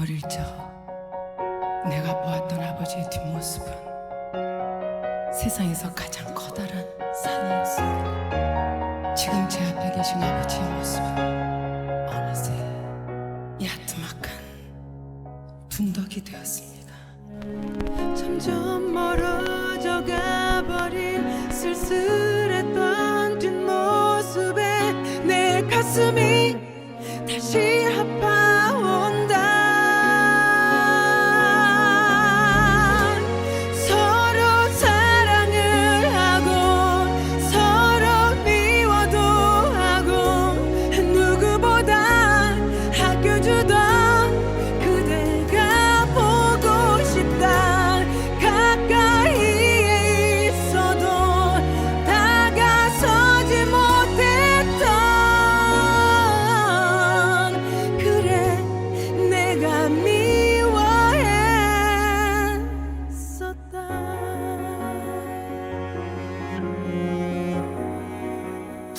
어릴 적 내가 보았던 아버지의 뒷모습은 세상에서 가장 커다란 산이었습니다. 지금 제 앞에 계신 아버지의 모습은 어느새 야트막한 둔덕이 되었습니다. 점점 멀어져 가버린 쓸쓸했던 뒷모습에 내 가슴이 다시 아파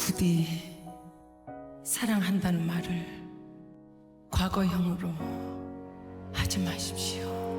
부디 사랑한다는 말을 과거형으로 하지 마십시오.